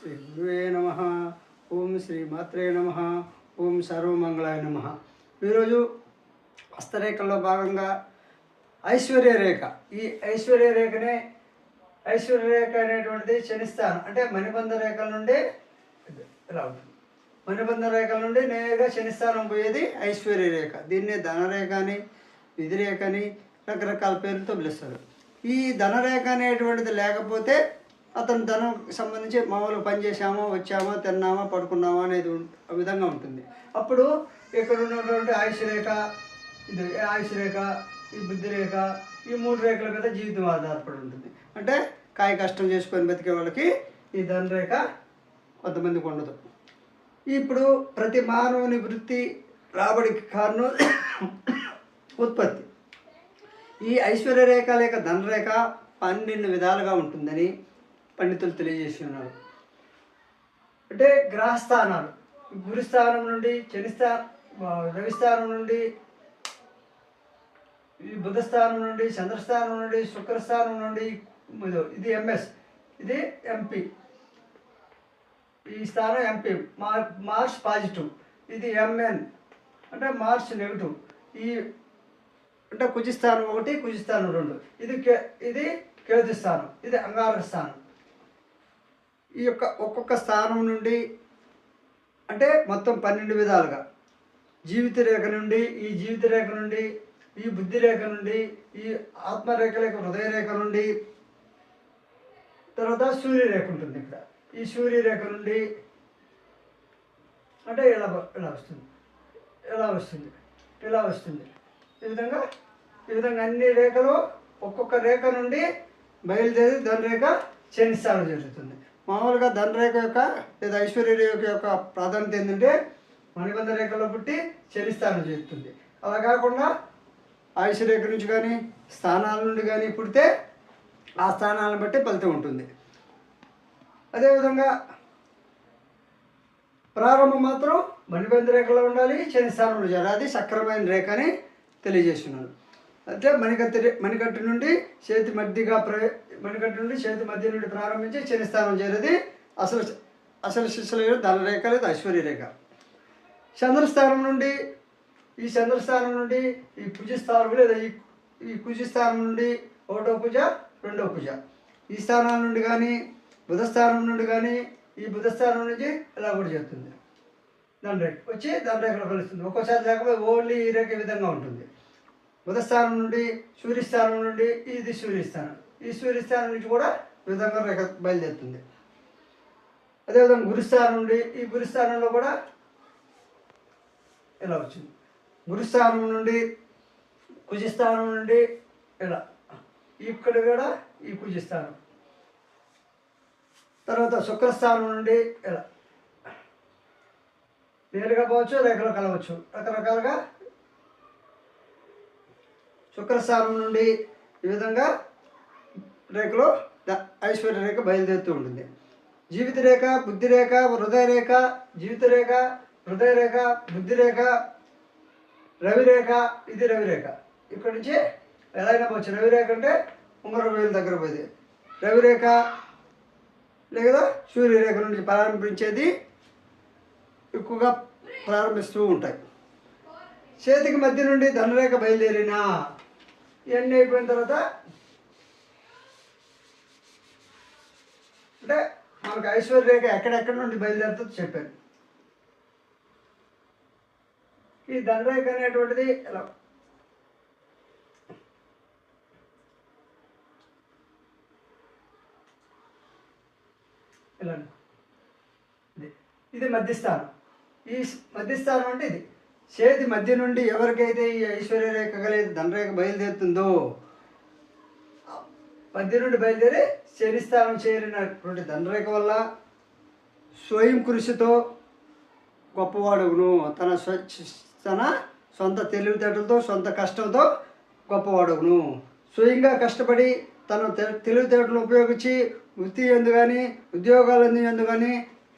శ్రీ గురువే నమ. ఓం శ్రీ మాత్రే నమ. ఓం సర్వమంగళాయ నమ. ఈరోజు హస్తరేఖల్లో భాగంగా ఐశ్వర్య రేఖ. ఈ ఐశ్వర్య రేఖనే ఐశ్వర్య రేఖ అనేటువంటిది శనిస్థానం. అంటే మణిబంధ రేఖల నుండి ఇలా ఉంటుంది. మణిబంధ రేఖల నుండి నేరుగా శనిస్థానం పోయేది ఐశ్వర్య రేఖ. దీన్నే ధనరేఖ అని విధిరేఖ అని రకరకాల పేర్లతో పిలుస్తారు. ఈ ధనరేఖ అనేటువంటిది లేకపోతే అతను ధనం సంబంధించి మామూలు పనిచేసామా వచ్చామా తిన్నామా పడుకున్నామా అనేది ఆ విధంగా ఉంటుంది. అప్పుడు ఇక్కడ ఉన్నటువంటి ఆయుష్ రేఖ ఇది ఆయుష్ రేఖ ఈ బుద్ధి రేఖ ఈ మూడు రేఖల మీద జీవితం ఆధారపడి ఉంటుంది. అంటే కాయ కష్టం చేసుకొని బతికే వాళ్ళకి ఈ ధనరేఖ కొంతమందికి ఉండదు. ఇప్పుడు ప్రతి మానవుని వృత్తి రాబడికి కారణం ఉత్పత్తి. ఈ ఐశ్వర్య రేఖ లేక ధనరేఖ పన్నెండు విధాలుగా ఉంటుందని పండితులు తెలియజేసి ఉన్నారు అంటే గ్రహస్థానాలు గురుస్థానం నుండి శనిస్థా రవిస్థానం నుండి ఈ బుధస్థానం నుండి చంద్రస్థానం నుండి శుక్రస్థానం నుండి ఇది ఎంఎస్ ఇది ఎంపీ. ఈ స్థానం ఎంపీ మార్ మార్స్ పాజిటివ్ ఇది ఎంఎన్ అంటే మార్స్ నెగిటివ్. ఈ అంటే కుజిస్థానం ఒకటి కుజిస్థానం రెండు. ఇది కే ఇది కేతు స్థానం ఇది అంగారక స్థానం ఈ యొక్క ఒక్కొక్క స్థానం నుండి అంటే మొత్తం పన్నెండు విధాలుగా. జీవిత రేఖ నుండి ఈ జీవిత రేఖ నుండి ఈ బుద్ధి రేఖ నుండి ఈ ఆత్మరేఖ లేక హృదయ రేఖ నుండి తర్వాత సూర్యరేఖ ఉంటుంది ఇక్కడ. ఈ సూర్యరేఖ నుండి అంటే ఇలా ఇలా వస్తుంది? ఇలా వస్తుంది? ఇలా వస్తుంది? ఈ విధంగా ఈ విధంగా అన్ని రేఖలు ఒక్కొక్క రేఖ నుండి బయలుదేరి ధనరేఖ శనిస్థానం జరుగుతుంది. మామూలుగా ధనరేఖ యొక్క లేదా ఐశ్వర్య రేఖ యొక్క ప్రాధాన్యత ఏంటంటే మణిబంధ రేఖలో పుట్టి శనిస్థానం చేస్తుంది. అలా కాకుండా ఆయుష్ రేఖ నుంచి కానీ స్థానాల నుండి కానీ పుడితే ఆ స్థానాలను బట్టి ఫలితం ఉంటుంది. అదేవిధంగా ప్రారంభం మాత్రం మణిబంధ రేఖలో ఉండాలి శని స్థానంలో అది సక్రమైన రేఖ అని తెలియజేస్తున్నాను. అంటే మణికత్తి మణికట్టు నుండి చేతి మధ్యగా ప్ర మణికట్టు నుండి చేతి మధ్య నుండి ప్రారంభించి శని స్థానం చేరేది అసలు అసలు శిష్యుల ధనరేఖ లేదా ఐశ్వర్య రేఖ. చంద్రస్థానం నుండి ఈ చంద్రస్థానం నుండి ఈ పూజస్థానం లేదా ఈ ఈ కుజిస్థానం నుండి ఒకటో పూజ రెండో పూజ ఈ స్థానాల నుండి కానీ బుధస్థానం నుండి కానీ ఈ బుధస్థానం నుంచి ఇలా కూడా చేస్తుంది దాని రేఖ వచ్చి దాని రేఖలో కలుస్తుంది ఒక్కోసారి లేకపోతే ఓన్లీ ఈ రేఖ విధంగా ఉంటుంది. ఉదస్థానం నుండి సూర్యస్థానం నుండి ఇది సూర్యస్థానం. ఈ సూర్యస్థానం నుంచి కూడా ఈ విధంగా రేఖ బయలుదేరుతుంది. అదేవిధంగా గురుస్థానం నుండి ఈ గురుస్థానంలో కూడా ఇలా వచ్చింది. గురుస్థానం నుండి కుజస్థానం నుండి ఇలా. ఇక్కడ కూడా ఈ కుజస్థానం. తర్వాత శుక్రస్థానం నుండి ఇలా. నేరుగా పోవచ్చు రేఖలో కలవచ్చు. రకరకాలుగా శుక్రస్థానం నుండి ఈ విధంగా రేఖలో ఐశ్వర్య రేఖ బయలుదేరుతూ ఉంటుంది. జీవిత రేఖ బుద్ధి రేఖ హృదయ రేఖ జీవిత రేఖ హృదయ రేఖ బుద్ధి రేఖ రవి రేఖ ఇది రవి రేఖ ఇక్కడి నుంచి ఎలాగైనా అయినా పోవచ్చు. రవి రేఖ అంటే ఉంగరం వేలు దగ్గర పోయింది. రవి రేఖ లేదా సూర్యరేఖ నుంచి ప్రారంభించేది ఎక్కువగా ప్రారంభిస్తూ ఉంటాయి. చేతికి మధ్య నుండి ధనరేఖ బయలుదేరిన ఇవన్నీ అయిపోయిన తర్వాత అంటే మనకు ఐశ్వర్య రేఖ ఎక్కడెక్కడ నుండి బయలుదేరుతుందో చెప్పాను. ఈ ధనరేఖ అనేటువంటిది ఎలా ఇలా. ఇది మధ్యస్థానం. ఈ మధ్యస్థానం అంటే ఇది. చేతి మధ్య నుండి ఎవరికైతే ఈ ఐశ్వర్య రేఖ కలిగి ధనరేఖ బయలుదేరుతుందో మధ్య నుండి బయలుదేరి శనిస్థానం చేరినటువంటి ధనరేఖ వల్ల స్వయం కృషితో గొప్పవాడును తన స్వచ్ఛ తన సొంత తెలివితేటలతో సొంత కష్టంతో గొప్పవాడును స్వయంగా కష్టపడి తన తెలివితేటలు ఉపయోగించి వృత్తి ఎందు కానీ ఉద్యోగాలు ఎందు కానీ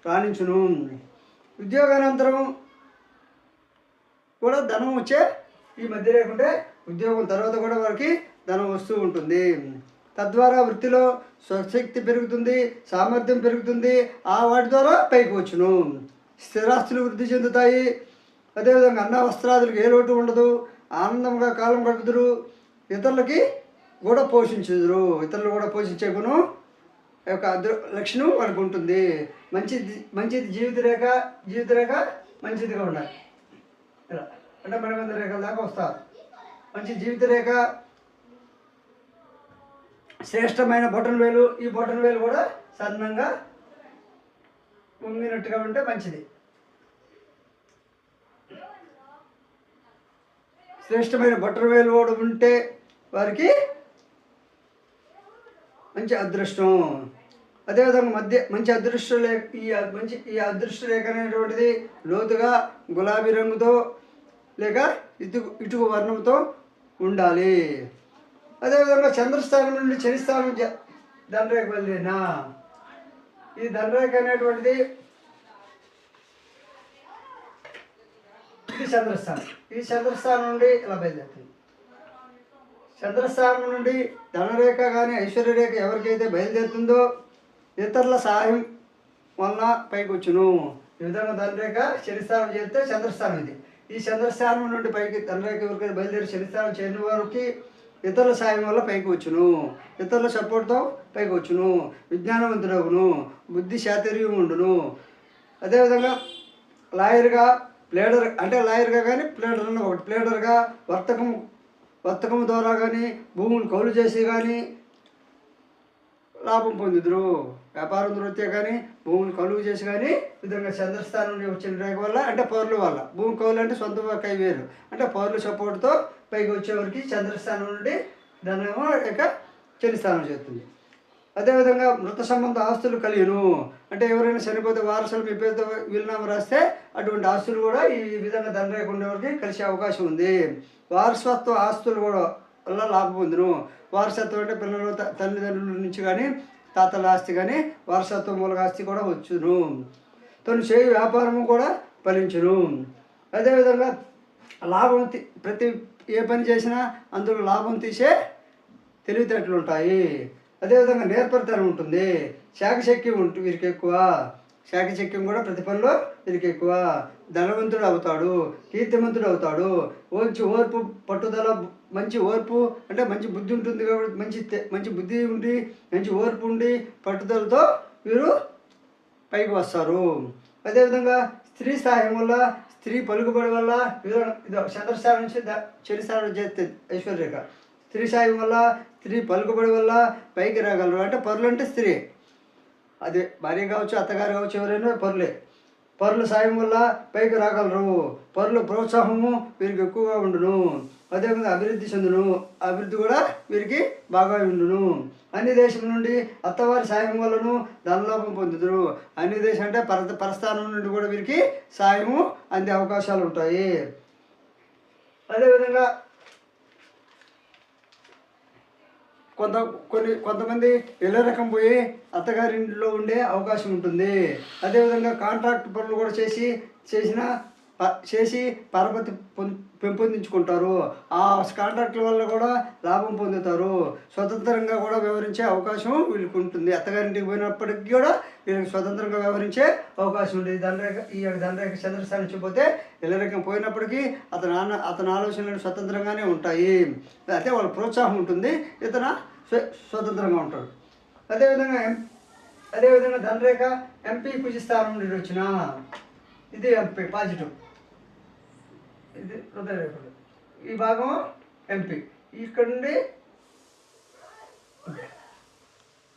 రాణించును. ఉద్యోగానంతరం కూడా ధనం వచ్చే ఈ మధ్య లేకుంటే ఉద్యోగం తర్వాత కూడా వారికి ధనం వస్తూ ఉంటుంది. తద్వారా వృత్తిలో స్వశక్తి పెరుగుతుంది సామర్థ్యం పెరుగుతుంది ఆ వాటి ద్వారా పైకి వచ్చును. స్థిరాస్తులు వృద్ధి చెందుతాయి. అదేవిధంగా అన్న వస్త్రాదులకు ఏ లోటు ఉండదు ఆనందంగా కాలం గడుపుదురు ఇతరులకి కూడా పోషించుదురు. ఇతరులు కూడా పోషించే గుణం యొక్క అదృ లక్షణం వారికి ఉంటుంది. మంచిది మంచిది జీవిత రేఖ జీవిత రేఖ మంచిదిగా ఉండాలి. ఇలా అంటే మనమంది రేఖల దాకా వస్తారు మంచి జీవిత రేఖ శ్రేష్టమైన బొటన్ వేలు ఈ బొటన్ వేలు కూడా సన్నంగా ఉంగినట్టుగా ఉంటే మంచిది. శ్రేష్టమైన బొటన్ వేలు కూడా ఉంటే వారికి మంచి అదృష్టం. అదేవిధంగా మధ్య మంచి అదృష్ట లేఖ ఈ మంచి ఈ అదృష్ట రేఖ అనేటువంటిది లోతుగా గులాబీ రంగుతో లేక ఇటు ఇటుకు వర్ణంతో ఉండాలి. అదేవిధంగా చంద్రస్థానం నుండి చరిస్థానం ధనరేఖ దండరేఖ ఈ దండరేఖ అనేటువంటిది ఇది చంద్రస్థానం. ఈ చంద్రస్థానం నుండి ఇలా బయలుదేరుతుంది? చంద్రస్థానం నుండి ధనరేఖ కానీ ఐశ్వర్యరేఖ ఎవరికైతే బయలుదేరుతుందో ఇతరుల సహాయం వలన పైకి వచ్చును ఈ విధంగా ధనరేఖ శనిస్థానం చేస్తే చంద్రస్థానం ఇది. ఈ చంద్రస్థానం నుండి పైకి తండ్రికి వరకు బయలుదేరి శనిస్థానం చేరిన వారికి ఇతరుల సాయం వల్ల పైకి వచ్చును. ఇతరుల సపోర్ట్తో పైకి వచ్చును. విజ్ఞానవంతుడవును బుద్ధి శాతర్యం ఉండును. అదేవిధంగా లాయర్గా ప్లేడర్ అంటే లాయర్గా కానీ ప్లేడర్ అన్న ఒకటి. ప్లేడర్గా వర్తకం వర్తకం ద్వారా కానీ భూములు కౌలు చేసి కానీ లాభం పొందుదురు. వ్యాపారం దొరికితే కానీ భూమిని కలుగు చేసి కానీ విధంగా చంద్రస్థానం నుండి వచ్చిన రేఖ వల్ల అంటే పౌరుల వల్ల. భూమి కౌలు అంటే సొంత కై వేరు. అంటే పౌరుల సపోర్ట్తో పైకి వచ్చేవారికి చంద్రస్థానం నుండి ధనము ఇక చలిస్థానం చేస్తుంది అదేవిధంగా మృత సంబంధ ఆస్తులు కలిగిను అంటే ఎవరైనా చనిపోతే వారసులు మీ పేరుతో వీలునామా రాస్తే అటువంటి ఆస్తులు కూడా ఈ విధంగా ధనరేఖ ఉండేవారికి కలిసే అవకాశం ఉంది. వారసత్వ ఆస్తులు కూడా వల్ల లాభం పొందును. వారసత్వం అంటే పిల్లలు తల్లిదండ్రుల నుంచి కానీ తాతల ఆస్తి కానీ వారసత్వ మూలక ఆస్తి కూడా వచ్చును. తను చేయి వ్యాపారము కూడా ఫలించును. అదేవిధంగా లాభం తీ- ప్రతి ఏ పని చేసినా అందులో లాభం తీసే తెలివితేటలు ఉంటాయి. అదేవిధంగా నేర్పరితనం ఉంటుంది. శాఖశక్యం ఉంటుంది వీరికి ఎక్కువ శాఖశక్యం కూడా ప్రతి పనిలో వీరికి ఎక్కువ ధనవంతుడు అవుతాడు. కీర్తిమంతుడు అవుతాడు. మంచి ఓర్పు పట్టుదల మంచి ఓర్పు అంటే మంచి బుద్ధి ఉంటుంది కాబట్టి మంచి మంచి బుద్ధి ఉండి మంచి ఓర్పు ఉండి పట్టుదలతో వీరు పైకి వస్తారు. అదేవిధంగా స్త్రీ సహాయం వల్ల స్త్రీ పలుకుబడి వల్ల వీరు చంద్రస్థానం నుంచి ద- చలిస్థానం చేస్తుంది ఐశ్వర్యక స్త్రీ సాయం వల్ల స్త్రీ పలుకుబడి వల్ల పైకి రాగలరు. అంటే పరులు అంటే స్త్రీ. అది భార్య కావచ్చు అత్తగారు కావచ్చు ఎవరైనా పరులే. పరుల సాయం వల్ల పైకి రాగలరు. పరుల ప్రోత్సాహము వీరికి ఎక్కువగా ఉండును. అదేవిధంగా అభివృద్ధి చెందును. అభివృద్ధి కూడా వీరికి బాగా ఉండును. అన్ని దేశం నుండి అత్తవారి సాయం వల్లను ధనలోపం పొందుదురు. అన్ని దేశం అంటే పర పరస్థానం నుండి కూడా వీరికి సాయము అందే అవకాశాలు ఉంటాయి. అదేవిధంగా కొంత కొన్ని కొంతమంది ఇళ్ళ రకం పోయి అత్తగారింట్లో ఉండే అవకాశం ఉంటుంది. అదేవిధంగా కాంట్రాక్ట్ పనులు కూడా చేసి చేసిన చేసి పరపతి పెంపొందించుకుంటారు. ఆ కాంట్రాక్ట్ల వల్ల కూడా లాభం పొందుతారు. స్వతంత్రంగా కూడా వివరించే అవకాశం వీళ్ళకి ఉంటుంది అత్తగారింటికి పోయినప్పటికీ కూడా వీళ్ళకి స్వతంత్రంగా వ్యవహరించే అవకాశం ఉంటుంది దండరేఖ ఈ యొక్క దండరేఖ చంద్రస్థానం చూపోతే ఇళ్ళరేఖం పోయినప్పటికీ అతని ఆన అతని ఆలోచనలు స్వతంత్రంగానే ఉంటాయి. అయితే వాళ్ళ ప్రోత్సాహం ఉంటుంది. ఇతను స్వ స్వతంత్రంగా ఉంటాడు. అదేవిధంగా ఎం అదేవిధంగా ధనరేఖ ఎంపీ పూజిస్థానం నుండి వచ్చిన ఇది ఎంపీ పాజిటివ్. ఇది హృదయరేఖలు. ఈ భాగం ఎంపీ ఇక్కడ నుండి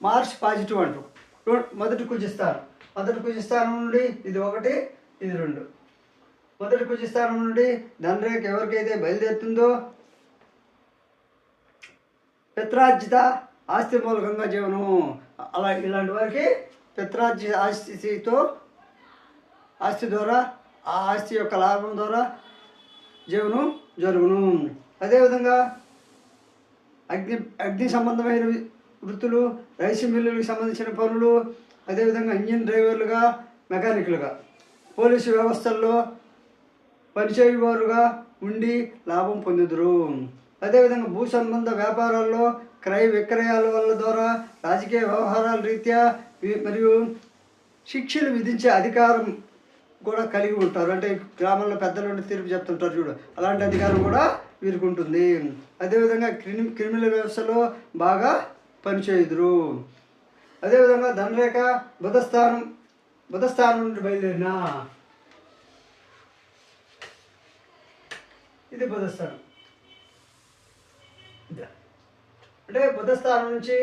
మార్చ్ పాజిటివ్ అంటూ రో- మొదటి కుజిస్థానం మొదటి కుజిస్థానం నుండి ఇది ఒకటి ఇది రెండు. మొదటి కుజిస్థానం నుండి ధనరేఖ ఎవరికైతే బయలుదేరుతుందో పిత్రార్జిత ఆస్తి మూలకంగా జీవనం. అలా ఇలాంటి వారికి పిత్రార్జిత ఆస్తితో ఆస్తి ద్వారా ఆ ఆస్తి యొక్క లాభం ద్వారా జీవనం జరుగును. అదేవిధంగా అగ్ని అగ్ని సంబంధమైన వృత్తులు రైస్ మిల్లులకు సంబంధించిన పనులు అదేవిధంగా ఇంజిన్ డ్రైవర్లుగా మెకానిక్లుగా. పోలీసు వ్యవస్థల్లో పనిచేయువారుగా ఉండి లాభం పొందుదురు. అదేవిధంగా భూ సంబంధ వ్యాపారాల్లో క్రయ విక్రయాల వల్ల ద్వారా రాజకీయ వ్యవహారాల రీత్యా మరియు శిక్షలు విధించే అధికారం కూడా కలిగి ఉంటారు. అంటే గ్రామంలో పెద్దలు ఉండి తీర్పు చెప్తుంటారు చూడు. అలాంటి అధికారం కూడా వీరికి ఉంటుంది. అదేవిధంగా క్రిమి క్రిమినల్ వ్యవస్థలో బాగా పనిచేయుదురు. అదేవిధంగా ధనరేఖ బుధస్థానం బుధస్థానం నుండి బయలుదేరిన ఇది బుధస్థానం. అంటే బుధస్థానం నుంచి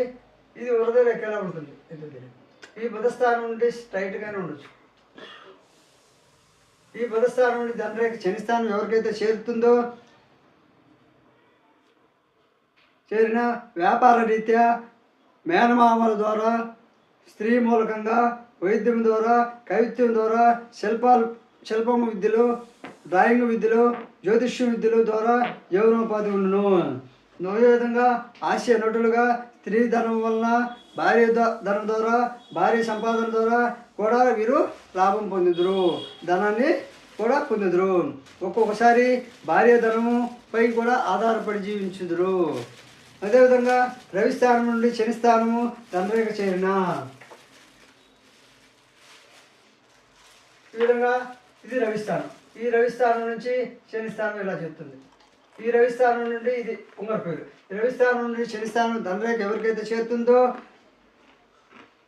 ఇది వరద రేఖలా ఉంటుంది ఈ బుధస్థానం నుండి స్ట్రైట్గానే ఉండొచ్చు. ఈ బుధస్థానం నుండి ధనరేఖ శనిస్థానం ఎవరికైతే చేరుతుందో చేరిన వ్యాపార రీత్యా మేనమామల ద్వారా స్త్రీ మూలకంగా వైద్యం ద్వారా కవిత్వం ద్వారా శిల్పాలు శిల్పం విద్యలు డ్రాయింగ్ విద్యలు జ్యోతిష్య విద్యల ద్వారా జీవనోపాధి ఉండును. అదేవిధంగా హాస్య నటులుగా స్త్రీ ధనం వలన భార్య ధనం ద్వారా భార్య సంపాదన ద్వారా కూడా వీరు లాభం పొందిదురు. ధనాన్ని కూడా పొందిదురు. ఒక్కొక్కసారి భార్య ధనము పై కూడా ఆధారపడి జీవించుదురు. అదేవిధంగా రవిస్థానం నుండి శనిస్థానము స్థానము చేరిన. ఈ విధంగా ఇది రవిస్థానం ఈ రవిస్థానం నుంచి శనిస్థానం ఇలా చెప్తుంది. ఈ రవిస్థానం నుండి ఇది ఉంగర పేరు రవిస్థానం నుండి శనిస్థానం ధనరేఖ ఎవరికైతే చేరుతుందో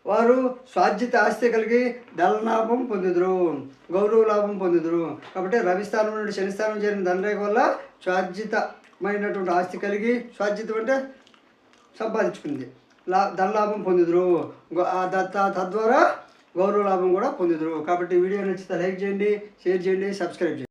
వారు స్వాధ్యత ఆస్తి కలిగి ధనలాభం పొందుదురు గౌరవ లాభం పొందుదురు. కాబట్టి రవిస్థానం నుండి శనిస్థానం చేరిన దండరేఖ వల్ల స్వాధ్యతమైనటువంటి ఆస్తి కలిగి స్వాధ్యతం అంటే సంపాదించుకుంది. లా ధనలాభం పొందుదురు. గో- ఆ తద్వారా గౌరవ లాభం కూడా పొందుదురు. కాబట్టి వీడియో నచ్చితే లైక్ చేయండి షేర్ చేయండి సబ్స్క్రైబ్ చేయండి.